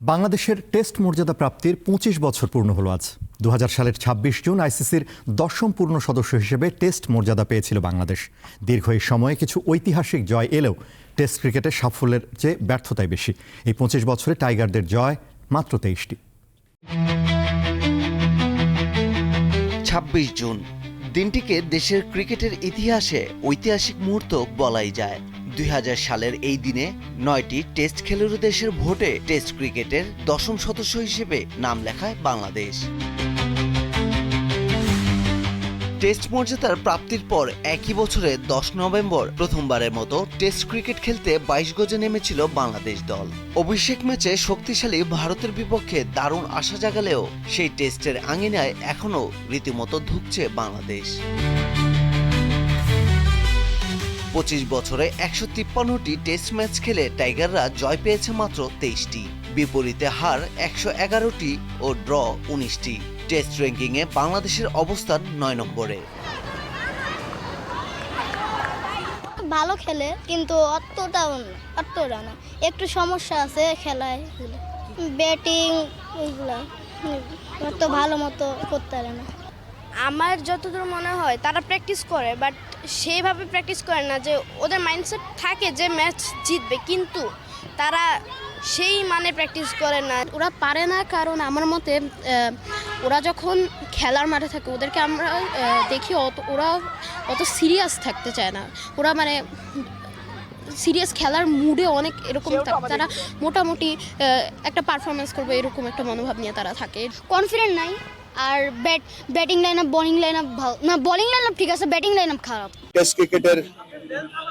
বাংলাদেশের টেস্ট মর্যাদা প্রাপ্তির পঁচিশ বছর পূর্ণ হলো আজ। দু হাজার সালের ২৬ জুন আইসিসির দশম পূর্ণ সদস্য হিসেবে টেস্ট মর্যাদা পেয়েছিল বাংলাদেশ। দীর্ঘ এই সময়ে কিছু ঐতিহাসিক জয় এলেও টেস্ট ক্রিকেটে সাফল্যের চেয়ে ব্যর্থতাই বেশি। এই পঁচিশ বছরে টাইগারদের জয় মাত্র তেইশটি। ছাব্বিশ জুন। দিনটিকে দেশের ক্রিকেটের ইতিহাসে ঐতিহাসিক মুহূর্ত বলাই যায়। দুই হাজার সালের এই দিনে নয়টি টেস্ট খেলুড়ে দেশের ভোটে টেস্ট ক্রিকেটের দশম সদস্য হিসেবে নাম লেখায় বাংলাদেশ। টেস্ট মর্যাদার প্রাপ্তির পর একই বছরে দশ নভেম্বর প্রথমবারের মতো টেস্ট ক্রিকেট খেলতে বাইশ গজে নেমেছিল বাংলাদেশ দল। অভিষেক ম্যাচে শক্তিশালী ভারতের বিপক্ষে দারুণ আশা জাগালেও সেই টেস্টের আঙিনায় এখনও রীতিমতো ধুকছে বাংলাদেশ। পঁচিশ বছরে একশো তিপ্পান্নটি টেস্ট ম্যাচ খেলে টাইগাররা জয় পেয়েছে মাত্র তেইশটি। বিপরীতে হার একশো এগারোটি ও ড্র উনিশটি। টেস্ট র্যাঙ্কিংয়ে বাংলাদেশের অবস্থান নয় নম্বরে। ভালো খেলে কিন্তু অতটাও না অতটা না। একটু সমস্যা আছে খেলায়। ব্যাটিং এগুলো অত ভালো মতো করতে পারে না। আমার যতদূর মনে হয় তারা প্র্যাকটিস করে বাট সেইভাবে প্র্যাকটিস করে না যে ওদের মাইন্ডসেট থাকে যে ম্যাচ জিতবে কিন্তু তারা সেই মানে প্র্যাকটিস করে না। ওরা পারে না কারণ আমার মতে ওরা যখন খেলার মাঠে থাকে ওদেরকে আমরা দেখি অত ওরা অত সিরিয়াস থাকতে চায় না। ওরা মানে সিরিয়াস খেলার মুডে অনেক এরকম থাকে তারা মোটামুটি একটা পারফরমেন্স করবে এরকম একটা মনোভাব নিয়ে তারা থাকে। কনফিডেন্ট নাই। আর bat batting line up bowling line up ভালো না বোলিং লাইন আপ ঠিক আছে ব্যাটিং লাইন আপ খারাপ। টেস্ট ক্রিকেটের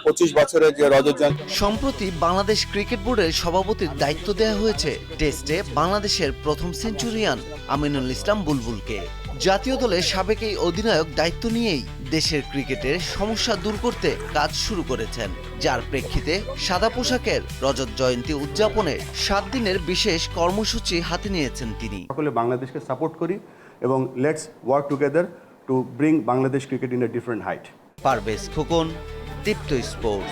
পঁচিশ বছরের যে রজত জয়ন্তী। সম্প্রতি বাংলাদেশ ক্রিকেট বোর্ডের সভাপতির দায়িত্ব দেওয়া হয়েছে টেস্টে বাংলাদেশের প্রথম সেঞ্চুরিয়ান আমিনুল ইসলাম বুলবুলকে। জাতীয় দলের সাবেক এই অধিনায়ক দায়িত্ব নিয়েই দেশের ক্রিকেটের সমস্যা দূর করতে কাজ শুরু করেছেন। যার প্রেক্ষিতে সাদা পোশাকের রজত জয়ন্তী উদযাপনে সাত দিনের বিশেষ কর্মসূচি হাতে নিয়েছেন তিনি। সকলে বাংলাদেশকে সাপোর্ট করি এবং let's work together to bring Bangladesh cricket in a different height Parvez Khokon Deepto sports.